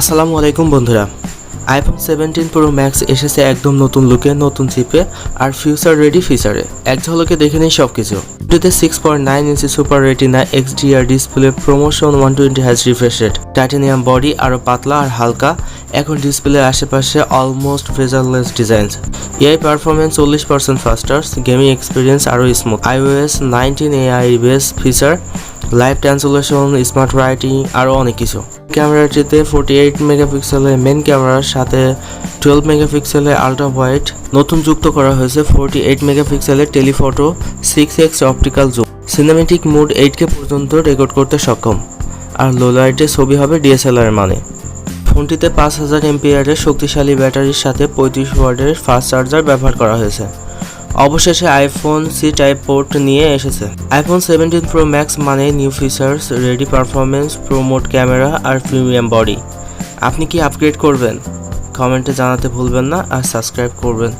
আসসালামু আলাইকুম বন্ধুরা। আইফোন সেভেন্টিন প্রো ম্যাক্স এসেছে একদম নতুন লুকে নতুন চিপে আর ফিউচার রেডি ফিচারে এক ঝলকে দেখে নেই সব কিছু এটিতে six point nine inch super retina XDR display promotion one twenty has refresh rate titanium body আরও পাতলা আর হালকা। এখন ডিসপ্লের আশেপাশে almost bezelless design AI performance চল্লিশ পার্সেন্ট ফাস্টার্স গেমিং এক্সপিরিয়েন্স আরও smooth iOS nineteen AI base feature live translation smart writing আরও অনেক কিছু। ক্যামেরাটিতে ফোর্টি এইট মেগাপিক্সেলের মেন ক্যামেরার সাথে টুয়েলভ মেগাপিক্সেলের আলট্রা হোয়াইট নতুন যুক্ত করা হয়েছে ফোর্টি এইট মেগাপিক্সেলের telephoto six X optical zoom cinematic mode eight K পর্যন্ত রেকর্ড করতে সক্ষম। আর লো লাইটে ছবি হবে ডিএসএলআর মানে। ফোনটিতে পাঁচ হাজার এমপিআরের শক্তিশালী ব্যাটারির সাথে পঁয়ত্রিশ ওয়ার্ডের ফাস্ট চার্জার ব্যবহার করা হয়েছে। অবশেষে আইফোন সি টাইপ পোর্ট নিয়ে এসেছে। আইফোন সেভেন্টিন প্রো ম্যাক্স মানে new features ready performance promote camera আর প্রিমিয়াম বডি আপনি কি আপগ্রেড করবেন? কমেন্টে জানাতে ভুলবেন না আর সাবস্ক্রাইব করবেন।